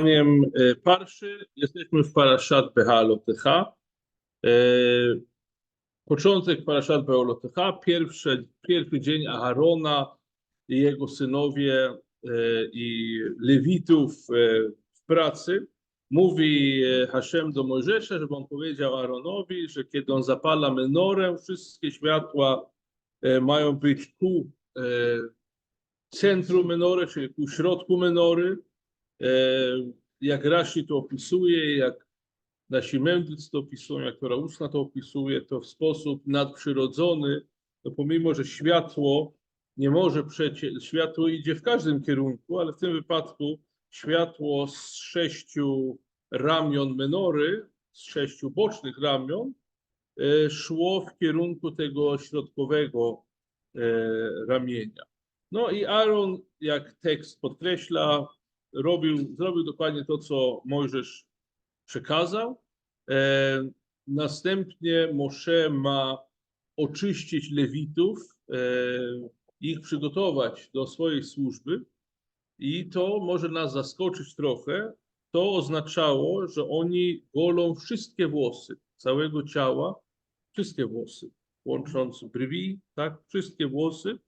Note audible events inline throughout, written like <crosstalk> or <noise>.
Zdaniem e, Parszy jesteśmy w Parashat Behalotecha. E, Początek Parashat Behalotecha, pierwszy, pierwszy dzień Aharona i jego synowie e, i Lewitów w pracy. Mówi Hashem do Mojżesza, żeby on powiedział Aaronowi, że kiedy on zapala menorę, wszystkie światła mają być ku centrum menory, czyli ku środku menory. E, jak Rashi to opisuje, jak nasi mędrcy to opisują, jak Tora Ustna to opisuje, to w sposób nadprzyrodzony, to pomimo, że światło nie może przeciec, światło idzie w każdym kierunku, ale w tym wypadku światło z sześciu ramion menory, z sześciu bocznych ramion, e, szło w kierunku tego środkowego e, ramienia. No i Aaron, jak tekst podkreśla, robił, zrobił dokładnie to, co Mojżesz przekazał. E, następnie Moshe ma oczyścić Lewitów, e, ich przygotować do swojej służby i to może nas zaskoczyć trochę. To oznaczało, że oni golą wszystkie włosy całego ciała, wszystkie włosy, łącząc brwi, tak, wszystkie włosy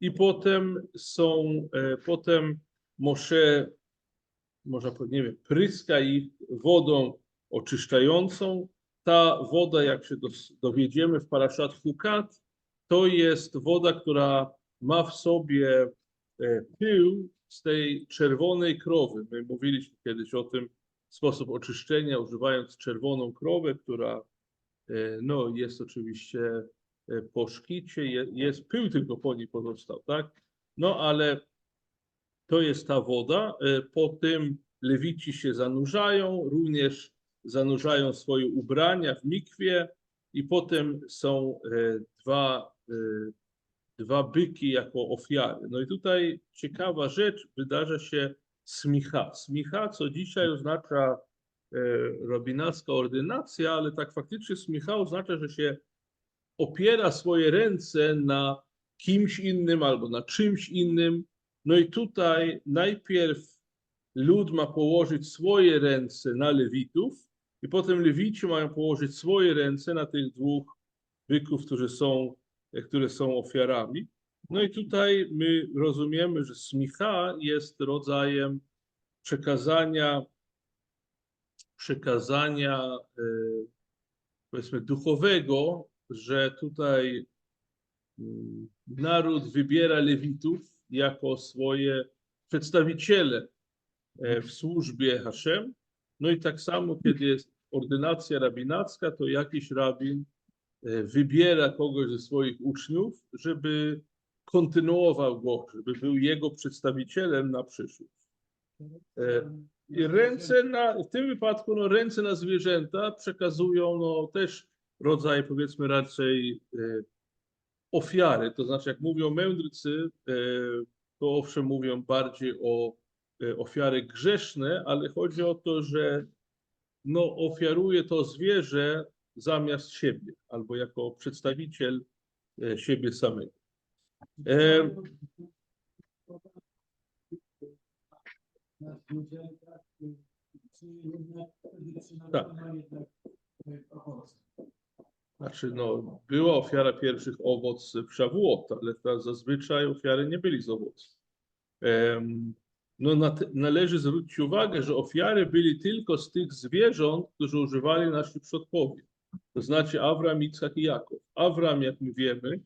i potem są, e, potem Moshe można powiedzieć, nie wiem, pryska ich wodą oczyszczającą. Ta woda, jak się dowiedziemy w Parashat Hukat, to jest woda, która ma w sobie e, pył z tej czerwonej krowy. My mówiliśmy kiedyś o tym sposób oczyszczenia, używając czerwoną krowę, która e, no, jest oczywiście e, po szkicie, je- jest pył tylko po niej pozostał, tak? No ale to jest ta woda. E, Po tym lewici się zanurzają, również zanurzają swoje ubrania w mikwie i potem są e, dwa, e, dwa byki jako ofiary. No i tutaj ciekawa rzecz, wydarza się smicha. Smicha, co dzisiaj oznacza rabinacka ordynacja, ale tak faktycznie smicha oznacza, że się opiera swoje ręce na kimś innym albo na czymś innym, no i tutaj najpierw lud ma położyć swoje ręce na lewitów, i potem lewici mają położyć swoje ręce na tych dwóch byków, którzy są, które są ofiarami. No i tutaj my rozumiemy, że smicha jest rodzajem przekazania, przekazania e, powiedzmy duchowego, że tutaj mm, naród wybiera lewitów jako swoje przedstawiciele e, w służbie Hashem. No i tak samo, kiedy jest ordynacja rabinacka, to jakiś rabin e, wybiera kogoś ze swoich uczniów, żeby kontynuował go, żeby był jego przedstawicielem na przyszłość. E, I ręce na, w tym wypadku no, ręce na zwierzęta przekazują no, też rodzaj powiedzmy raczej ofiary. To znaczy, jak mówią mędrcy, e, to owszem mówią bardziej o e, ofiary grzeszne, ale chodzi o to, że no, ofiaruje to zwierzę zamiast siebie, albo jako przedstawiciel e, siebie samego. E, Tak. Znaczy, no, była ofiara pierwszych owoc w Szawuot, ale zazwyczaj ofiary nie byli z owoców. No, na, należy zwrócić uwagę, że ofiary byli tylko z tych zwierząt, które używali nasi przodkowie. To znaczy Awram, Itzhak i Jakob. Awram, jak my wiemy,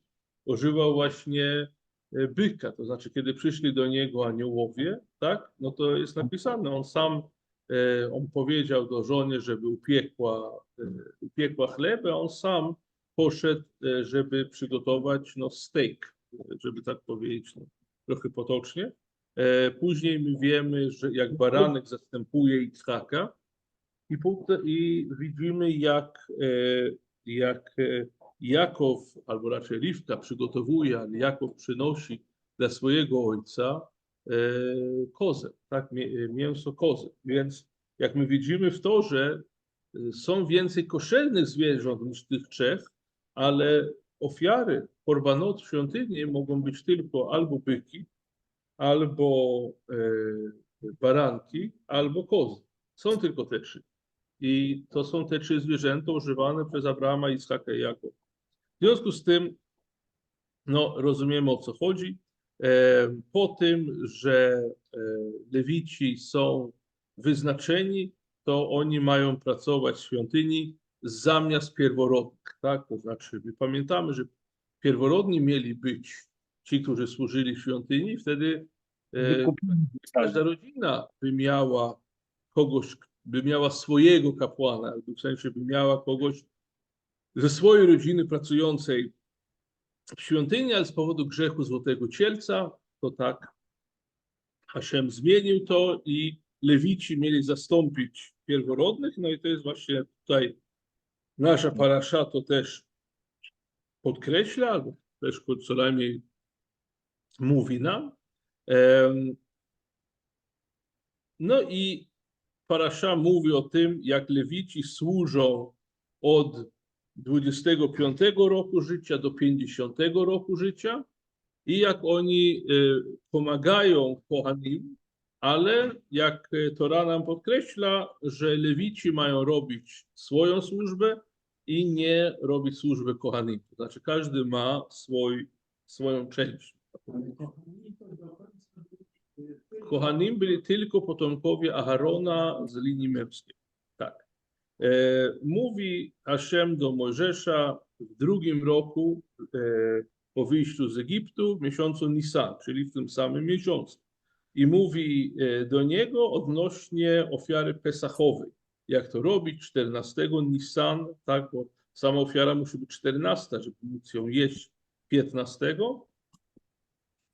używał właśnie e, byka, to znaczy kiedy przyszli do niego aniołowie, tak, no to jest napisane, on sam, on powiedział do żony, żeby upiekła, e, upiekła chleb, a on sam poszedł, e, żeby przygotować no, steak, e, żeby tak powiedzieć, no, trochę potocznie. E, Później my wiemy, że jak baranek zastępuje Itzhaka i, i widzimy jak, e, jak e, Jakow, albo raczej Rivka przygotowuje, ale Jakow przynosi dla swojego ojca e, kozę, tak, mię- mięso kozy. Więc jak my widzimy w to, że e, są więcej koszernych zwierząt niż tych trzech, ale ofiary korbanot w świątyni mogą być tylko albo byki, albo e, baranki albo kozy. Są tylko te trzy. I to są te trzy zwierzęta używane przez Abrahama, Iskaka i Jakob. W związku z tym, no, rozumiemy o co chodzi. E, Po tym, że e, Lewici są wyznaczeni, to oni mają pracować w świątyni zamiast pierworodnych, tak? To znaczy, my pamiętamy, że pierworodni mieli być ci, którzy służyli w świątyni, wtedy e, Wykupieni. każda rodzina by miała kogoś, by miała swojego kapłana, w sensie by miała kogoś ze swojej rodziny pracującej w świątyni, ale z powodu grzechu Złotego Cielca, to tak Hashem zmienił to i Lewici mieli zastąpić pierworodnych, no i to jest właśnie tutaj nasza parasza to też podkreśla, albo też co najmniej mówi nam. No i parasza mówi o tym, jak Lewici służą od 25 roku życia do 50 roku życia i jak oni y, pomagają Kohanim, ale jak y, Tora nam podkreśla, że Lewici mają robić swoją służbę i nie robić służby Kohanim. To znaczy każdy ma swój, swoją część. Kohanim byli tylko potomkowie Aharona z linii męskiej. E, mówi Hashem do Mojżesza w drugim roku e, po wyjściu z Egiptu w miesiącu Nisan, czyli w tym samym miesiącu. I mówi e, do niego odnośnie ofiary Pesachowej. Jak to robić? 14 Nisan, tak, bo sama ofiara musi być 14, żeby móc ją jeść 15.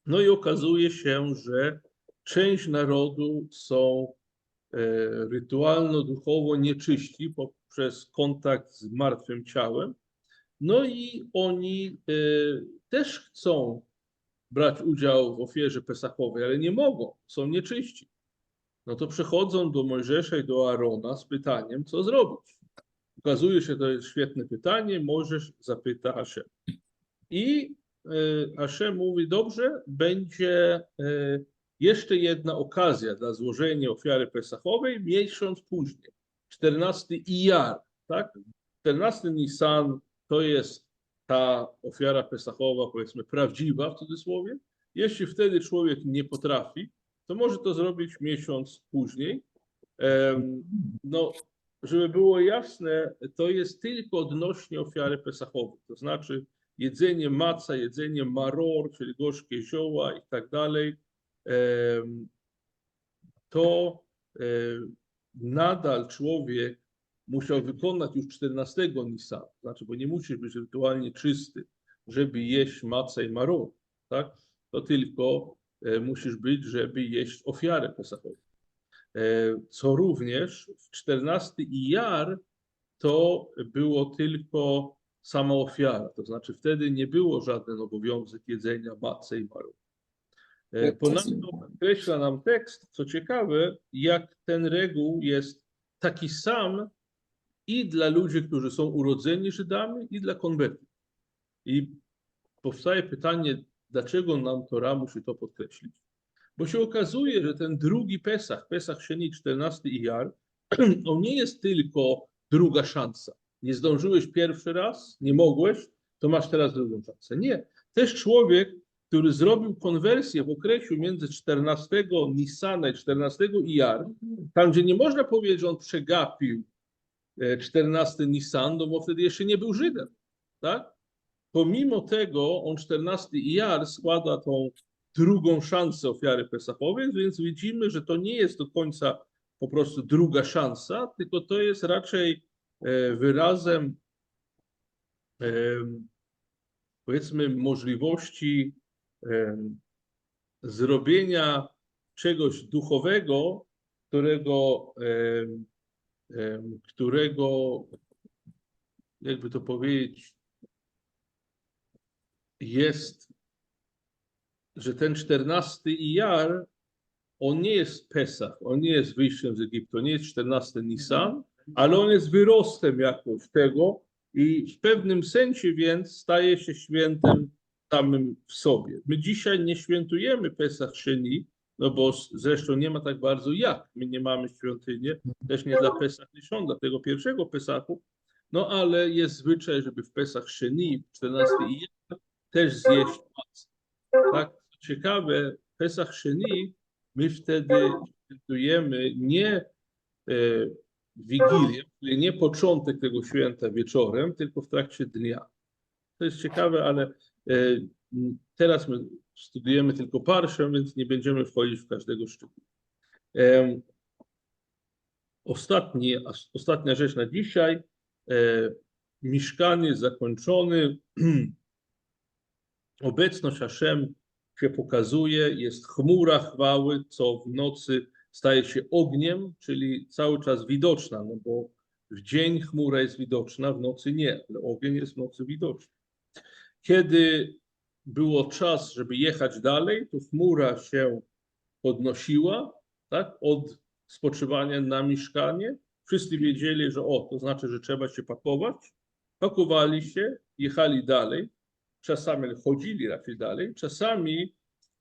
No i okazuje się, że część narodu są rytualno-duchowo nieczyści poprzez kontakt z martwym ciałem. No i oni e, też chcą brać udział w ofierze pesachowej, ale nie mogą, są nieczyści. No to przychodzą do Mojżesza i do Arona z pytaniem, co zrobić. Okazuje się, to jest świetne pytanie, Mojżesz zapyta Hashem. I e, Hashem mówi, dobrze, będzie e, jeszcze jedna okazja dla złożenia ofiary pesachowej miesiąc później, 14 Iyar, tak? 14 Nisan to jest ta ofiara pesachowa, powiedzmy prawdziwa w cudzysłowie. Jeśli wtedy człowiek nie potrafi, to może to zrobić miesiąc później. No, żeby było jasne, to jest tylko odnośnie ofiary pesachowej, to znaczy jedzenie maca, jedzenie maror, czyli gorzkie zioła i tak dalej, to e, nadal człowiek musiał wykonać już 14 Nisan, znaczy, bo nie musisz być rytualnie czysty, żeby jeść macę i maror, tak? To tylko e, musisz być, żeby jeść ofiarę pesachową. E, Co również w 14 Ijar to było tylko sama ofiara, to znaczy wtedy nie było żaden obowiązek jedzenia macy i maror. E, Ponadto podkreśla nam tekst, co ciekawe, jak ten reguł jest taki sam i dla ludzi, którzy są urodzeni Żydami, i dla konwertów. I powstaje pytanie, dlaczego nam Tora musi to podkreślić? Bo się okazuje, że ten drugi Pesach, Pesach Szeni, 14 Ijar, <clears throat> on nie jest tylko druga szansa. Nie zdążyłeś pierwszy raz, nie mogłeś, to masz teraz drugą szansę. Nie. Też człowiek, który zrobił konwersję w okresie między 14 Nisana i 14 Ijar, tam gdzie nie można powiedzieć, że on przegapił e, 14 Nisan, no bo wtedy jeszcze nie był Żydem, tak? Pomimo tego on 14 Ijar składa tą drugą szansę ofiary pesachowej, więc widzimy, że to nie jest do końca po prostu druga szansa, tylko to jest raczej e, wyrazem em, powiedzmy możliwości zrobienia czegoś duchowego, którego, którego jakby to powiedzieć, jest, że ten czternasty Ijar, on nie jest Pesach, on nie jest wyjściem z Egiptu, nie jest 14 Nisan, ale on jest wyrostem jakoś tego i w pewnym sensie więc staje się świętem samym w sobie. My dzisiaj nie świętujemy Pesach Szeni, no bo zresztą nie ma tak bardzo jak. My nie mamy świątyni, też nie dla Pesach Nishon, dla tego pierwszego Pesachu, no ale jest zwyczaj, żeby w Pesach Szeni, 14 i też zjeść macę. Tak, ciekawe, w Pesach Szeni my wtedy świętujemy nie e, Wigilię, czyli nie początek tego święta wieczorem, tylko w trakcie dnia. To jest ciekawe, ale teraz my studujemy tylko parszę, więc nie będziemy wchodzić w każdego szczegółu. Em, Ostatni, ostatnia rzecz na dzisiaj. E, mieszkanie zakończony. <clears throat> Obecność Hashem się pokazuje, jest chmura chwały, co w nocy staje się ogniem, czyli cały czas widoczna, no bo w dzień chmura jest widoczna, w nocy nie, ale ogień jest w nocy widoczny. Kiedy było czas, żeby jechać dalej, to chmura się podnosiła, tak, od spoczywania na mieszkanie. Wszyscy wiedzieli, że o, to znaczy, że trzeba się pakować. Pakowali się, jechali dalej. Czasami chodzili raczej dalej, czasami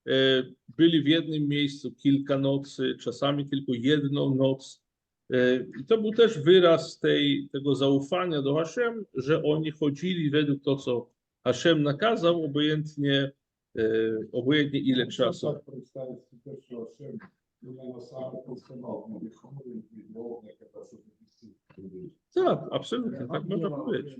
e, byli w jednym miejscu kilka nocy, czasami tylko jedną noc. E, I to był też wyraz tej, tego zaufania do Hashem, że oni chodzili według to, co Hashem nakazał, obojętnie, e, obojętnie ile czasu. Tak, tak, tak, tak, absolutnie, tak można powiedzieć.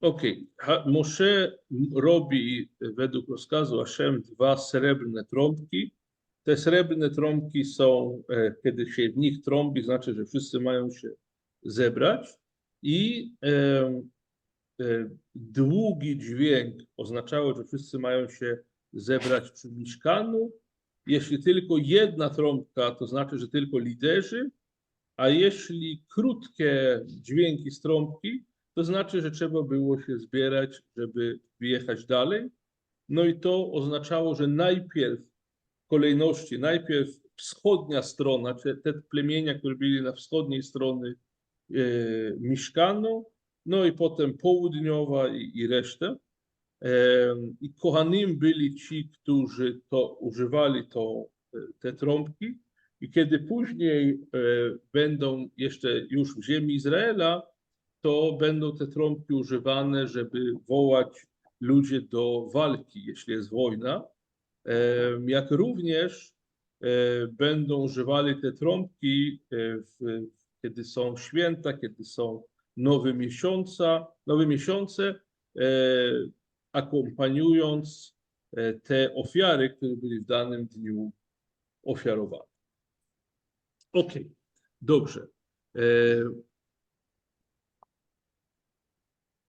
Okej, okay. Moshe robi według rozkazu Hashem dwa srebrne trąbki. Te srebrne trąbki są, e, kiedy się w nich trąbi, znaczy, że wszyscy mają się zebrać. I długi dźwięk oznaczało, że wszyscy mają się zebrać przy mieszkaniu. Jeśli tylko jedna trąbka, to znaczy, że tylko liderzy, a jeśli krótkie dźwięki z trąbki, to znaczy, że trzeba było się zbierać, żeby wyjechać dalej. No i to oznaczało, że najpierw w kolejności, najpierw wschodnia strona, te, te plemienia, które byli na wschodniej stronie e, Miszkanu, no i potem południowa i, i resztę. I kochanym byli ci, którzy to używali to, e, te trąbki. I kiedy później e, będą jeszcze już w ziemi Izraela, to będą te trąbki używane, żeby wołać ludzie do walki, jeśli jest wojna. Jak również e, będą używali te trąbki, kiedy są święta, kiedy są nowe miesiąca, nowe miesiące, e, akompaniując e, te ofiary, które byli w danym dniu ofiarowane. Okej, dobrze. E,